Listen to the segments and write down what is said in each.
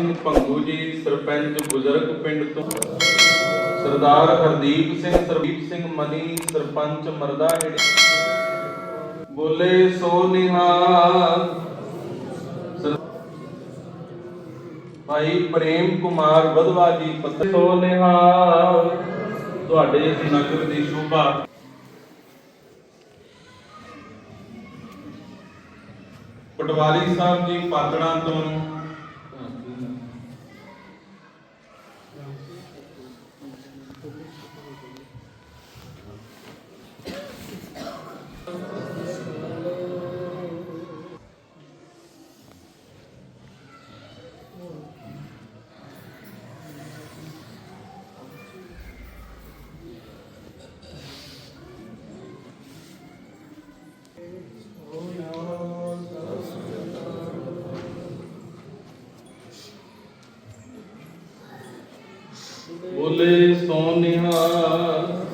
ਸਿੰਘ ਭੰਗੂ ਜੀ, ਸਰਪੰਚ ਬੁਜ਼ਰਗ ਪਿੰਡ ਤੋਂ। ਸਰਦਾਰ ਹਰਦੀਪ ਸਿੰਘ, ਸਰਦੀਪ ਸਿੰਘ ਮਨੀ, ਸਰਪੰਚ ਮਰਦਾ ਬੋਲੇ ਸੋ ਨਿਹਾਲ। ਭਾਈ ਪ੍ਰੇਮ ਕੁਮਾਰ ਬਧਵਾ ਜੀ ਪੱਤਰ ਸੋ ਨਿਹਾਲ। ਤੁਹਾਡੇ ਇਸ ਨਗਰ ਦੀ ਸ਼ੋਭਾ। ਪਟਵਾਰੀ ਸਾਹਿਬ ਜੀ, ਪਾਤੜਾਂ ਤੋਂ ਬੋਲੇ ਸੋ ਨਿਹਾਲ।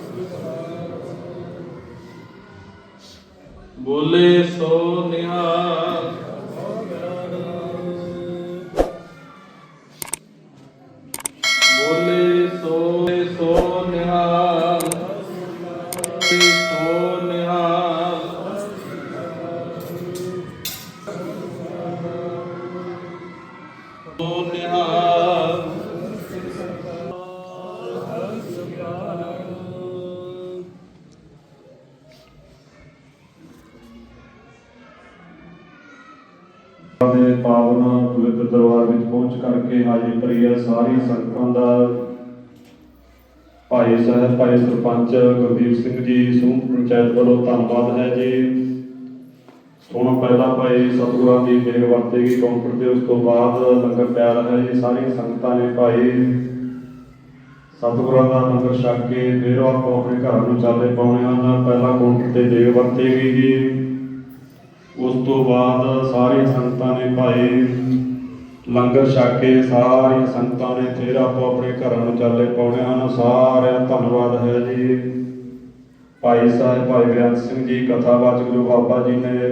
ਬੋਲੇ ਸੋ ਨਿਹਾਲ। ਬੋਲੇ ਸੋ ਸੋ ਨਿਹਾਲ। ਸੋ ਦੇ ਪਾਵਨ ਪਵਿੱਤਰ ਦਰਬਾਰ ਵਿੱਚ ਪਹੁੰਚ ਕਰਕੇ ਹਾਜ਼ਰੀ ਭਰੀ ਹੈ। ਸਾਰੀ ਸੰਗਤਾਂ ਦਾ ਭਾਈ ਸਾਹਿਬ, ਭਾਈ ਸਰਪੰਚ ਗੁਰਦੀਪ ਸਿੰਘ ਜੀ, ਸਮੂਹ ਪੰਚਾਇਤ ਵੱਲੋਂ ਧੰਨਵਾਦ ਹੈ ਜੀ। ਹੁਣ ਪਹਿਲਾਂ ਭਾਈ ਸਤਿਗੁਰਾਂ ਦੀ ਦੇਗ ਵਰਤੇਗੀ ਕਾਊਂਟਰ ਤੇ, ਉਸ ਤੋਂ ਬਾਅਦ ਲੰਗਰ ਤਿਆਰ ਹੈ ਜੀ। ਸਾਰੀਆਂ ਸੰਗਤਾਂ ਨੇ ਭਾਈ ਸਤਿਗੁਰਾਂ ਦਾ ਲੰਗਰ ਛਕ ਕੇ ਫਿਰ ਆਪੋ ਆਪਣੇ ਘਰਾਂ ਨੂੰ ਚੱਲੇ ਪਾਉਣੇ ਹਨ। ਪਹਿਲਾਂ ਕਾਊਂਟਰ ਤੇ ਦੇਗ ਵਰਤੇਗੀ ਜੀ। ਉਸ ਤੋਂ ਬਾਅਦ ਸਾਰੀਆਂ ਸੰਗਤਾਂ ਨੇ ਭਾਈ ਲੰਗਰ ਛਕ ਕੇ ਸਾਰੀਆਂ ਸੰਗਤਾਂ ਨੇ ਫਿਰ ਆਪੋ ਆਪਣੇ ਘਰਾਂ ਨੂੰ ਚੱਲੇ ਪਾਉਣੇ ਹਨ। ਸਾਰਿਆਂ ਧੰਨਵਾਦ ਹੈ ਜੀ। ਭਾਈ ਸਾਹਿਬ, ਭਾਈ ਬੇਅੰਤ ਸਿੰਘ ਜੀ ਕਥਾਵਾਚਕ ਜੋ ਬਾਬਾ ਜੀ ਨੇ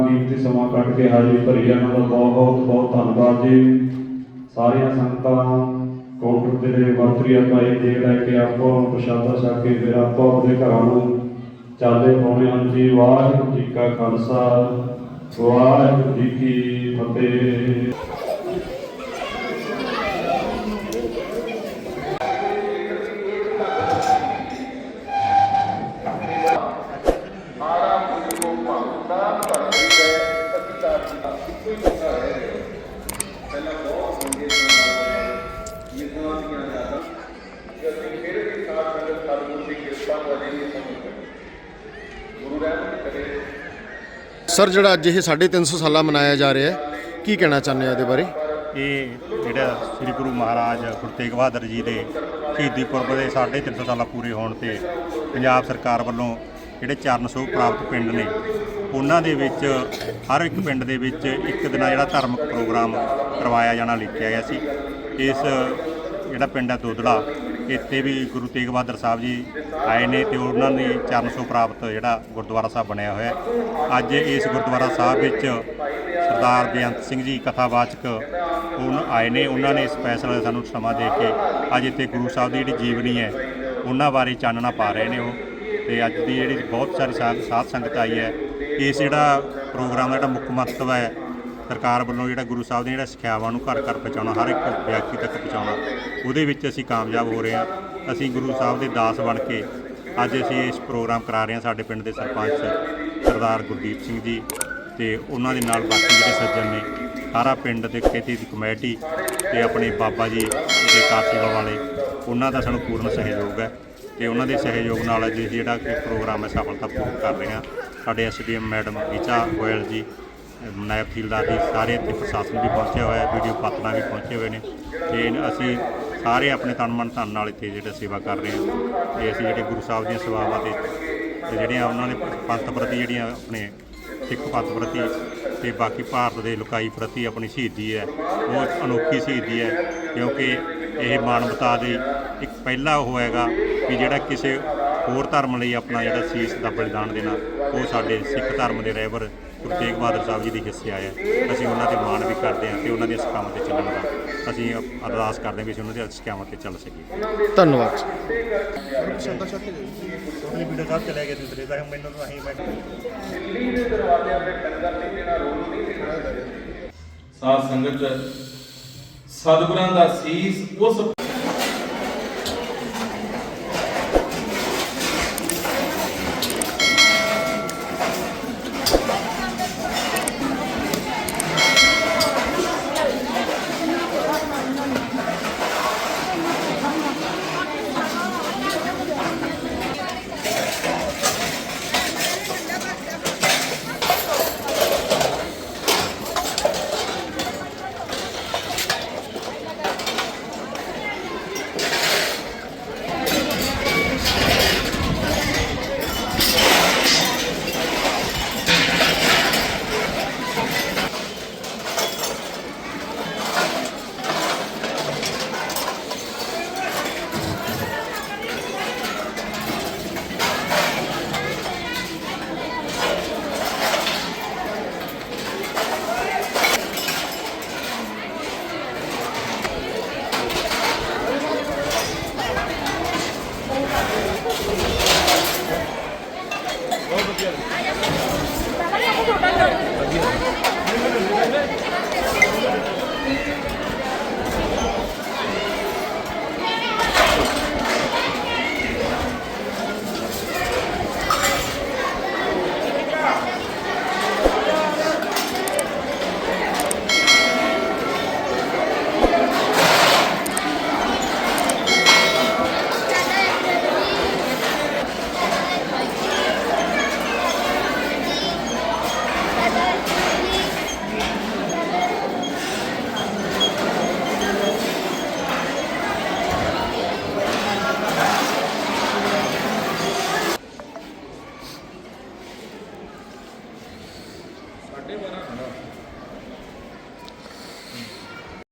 ਕੀਮਤੀ ਸਮਾਂ ਕੱਢ ਕੇ ਹਾਜ਼ਰੀ ਭਰੀ ਇਹਨਾਂ ਦਾ ਬਹੁਤ ਬਹੁਤ ਧੰਨਵਾਦ ਜੀ। ਸਾਰੀਆਂ ਸੰਗਤਾਂ ਕਾਊਂਟਰ ਤੇ ਦੇ ਵਰਤਰੀਆ ਭਾਈ ਦੇ ਲੈ ਕੇ ਆਪੋ ਪ੍ਰਸ਼ਾਦਾ ਛਕ ਕੇ ਫਿਰ ਆਪੋ ਆਪਣੇ ਘਰਾਂ ਨੂੰ ਚਾਲੇ ਪਾਉਣੇ ਹਨ ਜੀ ਵਾਹਿਗੁਰੂ ਜੀ ਕਾ ਖਾਲਸਾ ਵਾਹਿਗੁਰੂ ਜੀ ਕੀ ਫਤਿਹ ਆਰਾ ਮੁਝ ਕੋ ਭੰਗਦਾ ਭਰਤੀ ਹੈ ਕਵਿਤਾ ਦੀ ਇੱਕੋ ਹੀ কথা ਹੈ ਪਹਿਲਾਂ ਬਹੁਤ ਹੁੰਦੇ ਸਨ ਇਹ ਦੀਆਂ ਯਾਦਾਂ ਕਿ ਅਸੀਂ ਫਿਰ ਵੀ ਸਾਥ ਸੰਗਤ ਸਤਿਗੁਰੂ ਦੀ ਕਿਰਪਾ ਨਾਲ ਰਹੀ ਸਮਝ ਗੁਰੂ ਰਹਿਮਤ ਕਰੇ ਸਰ, ਜਿਹੜਾ ਅੱਜ ਇਹ 350 ਸਾਲਾ ਮਨਾਇਆ ਜਾ ਰਿਹਾ ਹੈ, ਕੀ ਕਹਿਣਾ ਚਾਹੁੰਦੇ ਆ ਇਹਦੇ ਬਾਰੇ? ਇਹ ਜਿਹੜਾ ਸ੍ਰੀ ਗੁਰੂ ਮਹਾਰਾਜ ਗੁਰੂ ਤੇਗ ਬਹਾਦਰ ਜੀ ਦੇ ਸ਼ਹੀਦੀ ਪੁਰਬ ਦੇ 350 ਸਾਲਾਂ ਪੂਰੇ ਹੋਣ ਤੇ ਪੰਜਾਬ ਸਰਕਾਰ ਵੱਲੋਂ ਜਿਹੜੇ ਚਰਨ ਸੋਹ ਪ੍ਰਾਪਤ ਪਿੰਡ ਨੇ, ਉਹਨਾਂ ਦੇ ਵਿੱਚ, ਹਰ ਇੱਕ ਪਿੰਡ ਦੇ ਵਿੱਚ ਇੱਕ ਦਿਨਾ ਜਿਹੜਾ ਧਾਰਮਿਕ ਪ੍ਰੋਗਰਾਮ ਕਰਵਾਇਆ ਜਾਣਾ, ਲਿਖਿਆ ਗਿਆ ਸੀ। ਇਸ ਜਿਹੜਾ ਪਿੰਡ ਹੈ ਦੋਦੜਾ ਇੱਥੇ ਵੀ ਗੁਰੂ ਤੇਗ ਬਹਾਦਰ ਸਾਹਿਬ ਜੀ ਆਏ ਨੇ ਤੇ ਉਹਨਾਂ ਦੀ ਚਰਨ ਸੋ ਪ੍ਰਾਪਤ ਜਿਹੜਾ ਗੁਰਦੁਆਰਾ ਸਾਹਿਬ ਬਣਿਆ ਹੋਇਆ ਅੱਜ ਇਸ ਗੁਰਦੁਆਰਾ ਸਾਹਿਬ ਵਿੱਚ ਸਰਦਾਰ ਬੇਅੰਤ ਸਿੰਘ ਜੀ ਕਥਾਵਾਚਕ ਉਹ ਆਏ ਨੇ। ਉਹਨਾਂ ਨੇ ਸਪੈਸ਼ਲ ਸਾਨੂੰ ਸਮਾਂ ਦੇ ਕੇ ਅੱਜ ਇੱਥੇ ਗੁਰੂ ਸਾਹਿਬ ਦੀ ਜਿਹੜੀ ਜੀਵਨੀ ਹੈ, ਉਹਨਾਂ ਬਾਰੇ ਚਾਨਣਾ ਪਾ ਰਹੇ ਨੇ ਉਹ। ਤੇ ਅੱਜ ਦੀ ਜਿਹੜੀ ਬਹੁਤ ਸਾਰੀ ਸਾਧ ਸੰਗਤ ਆਈ ਹੈ, ਇਸ ਜਿਹੜਾ ਪ੍ਰੋਗਰਾਮ ਦਾ ਜਿਹੜਾ ਮੁੱਖ ਮੰਤਵ ਹੈ ਸਰਕਾਰ ਵੱਲੋਂ ਜਿਹੜਾ ਗੁਰੂ ਸਾਹਿਬ ਦੀਆਂ ਜਿਹੜਾ ਸਿੱਖਿਆਵਾਂ ਨੂੰ ਘਰ ਘਰ ਪਹੁੰਚਾਉਣਾ, ਹਰ ਇੱਕ ਵਿਅਕਤੀ ਤੱਕ ਪਹੁੰਚਾਉਣਾ, ਉਹਦੇ ਵਿੱਚ ਅਸੀਂ ਕਾਮਯਾਬ ਹੋ ਰਹੇ ਹਾਂ। ਅਸੀਂ ਗੁਰੂ ਸਾਹਿਬ ਦੇ ਦਾਸ ਬਣ ਕੇ ਅੱਜ ਅਸੀਂ ਇਸ ਪ੍ਰੋਗਰਾਮ ਕਰਾ ਰਹੇ ਹਾਂ ਸਾਡੇ ਪਿੰਡ ਦੇ ਸਰਪੰਚ ਸਰਦਾਰ ਗੁਰਦੀਪ ਸਿੰਘ ਜੀ ਤੇ ਉਹਨਾਂ ਦੇ ਨਾਲ ਬਾਕੀ ਜਿਹੜੇ ਸੱਜਣ ਨੇ, ਸਾਰਾ ਪਿੰਡ ਦੇ ਖੇਤੀ ਦੀ ਕਮੇਟੀ ਤੇ ਆਪਣੇ ਬਾਬਾ ਜੀ ਦੇ ਕਾਰ ਵਾਲੇ, ਉਹਨਾਂ ਦਾ ਸਾਨੂੰ ਪੂਰਨ ਸਹਿਯੋਗ ਹੈ ਤੇ ਉਹਨਾਂ ਦੇ ਸਹਿਯੋਗ ਨਾਲ ਅੱਜ ਇਹ ਜਿਹੜਾ ਕਿ ਪ੍ਰੋਗਰਾਮ ਹੈ ਸਫਲਤਾਪੂਰਵਕ ਕਰ ਰਹੇ ਹਾਂ। ਸਾਡੇ ਐਸਡੀਐਮ ਮੈਡਮ ਰੀਚਾ ਗੋਇਲ ਜੀ ਨਾਇਬ ਤਹਿਸੀਲਦਾਰ ਜੀ ਸਾਰੇ ਇੱਥੇ ਪ੍ਰਸ਼ਾਸਨ ਵੀ ਪਹੁੰਚਿਆ ਹੋਇਆ ਹੈ ਵੀਡੀਓ ਪਾਤਨਾ ਵੀ ਪਹੁੰਚੇ ਹੋਏ ਨੇ। ਤੇ ਅਸੀਂ ਸਾਰੇ ਆਪਣੇ ਤਨ ਮਨ ਧਨ ਨਾਲ ਇੱਥੇ ਜਿਹੜਾ ਸੇਵਾ ਕਰ ਰਹੇ ਹਾਂ। ਤੇ ਅਸੀਂ ਜਿਹੜੇ ਗੁਰੂ ਸਾਹਿਬ ਦੀਆਂ ਸੇਵਾਵਾਂ ਤੇ ਤੇ ਜਿਹੜੀਆਂ ਉਹਨਾਂ ਨੇ ਪੰਥ ਪ੍ਰਤੀ ਜਿਹੜੀਆਂ ਆਪਣੇ ਸਿੱਖ ਪੰਥ ਪ੍ਰਤੀ ਤੇ ਬਾਕੀ ਭਾਰਤ ਦੇ ਲੋਕਾਈ ਪ੍ਰਤੀ ਆਪਣੀ ਸ਼ਹੀਦੀ ਹੈ, ਉਹ ਅਨੋਖੀ ਸ਼ਹੀਦੀ ਹੈ। ਕਿਉਂਕਿ ਇਹ ਮਾਨਵਤਾ ਦੇ ਇੱਕ ਪਹਿਲਾ ਉਹ ਹੈਗਾ ਕਿ ਜਿਹੜਾ ਕਿਸੇ ਹੋਰ ਧਰਮ ਲਈ ਆਪਣਾ ਜਿਹੜਾ ਸੀਸ ਦਾ ਬਲੀਦਾਨ ਦੇਣਾ, ਉਹ ਸਾਡੇ ਸਿੱਖ ਧਰਮ ਦੇ ਰਹਿਬਰ ਗੁਰੂ ਤੇਗ ਬਹਾਦਰ ਸਾਹਿਬ ਜੀ ਦੀ ਹਿੱਸੇ ਆਏ ਆ। ਅਸੀਂ ਉਹਨਾਂ ਤੇ ਮਾਣ ਵੀ ਕਰਦੇ ਹਾਂ ਤੇ ਉਹਨਾਂ ਦੀਆਂ ਸਿੱਖਿਆਵਾਂ ਤੇ ਚੱਲਣ ਦਾ। ਅਸੀਂ ਅਰਦਾਸ ਕਰਦੇ ਹਾਂ ਵੀ ਅਸੀਂ ਉਹਨਾਂ ਦੀਆਂ ਸਿੱਖਿਆਵਾਂ ਤੇ ਚੱਲ ਸਕੀਏ। ਧੰਨਵਾਦ ਵੀਡੀਓ ਸਾਹਿਬ ਚਲੇ ਗਏ ਦੂਸਰੇ ਦਾ ਮੈਨੂੰ ਤਾਂ ਅਸੀਂ ਮੈਂ ਦਿੱਲੀ ਦੇ ਦਰਵਾਜ਼ਿਆਂ ਤੇ ਲੰਗਰ ਨਹੀਂ ਦੇਣਾ ਰੋਲ ਨਹੀਂ ਦੇਣਾ ਸਾਧ ਸੰਗਤ ਸਤਿਗੁਰਾਂ ਦਾ ਸੀਸ ਉਸ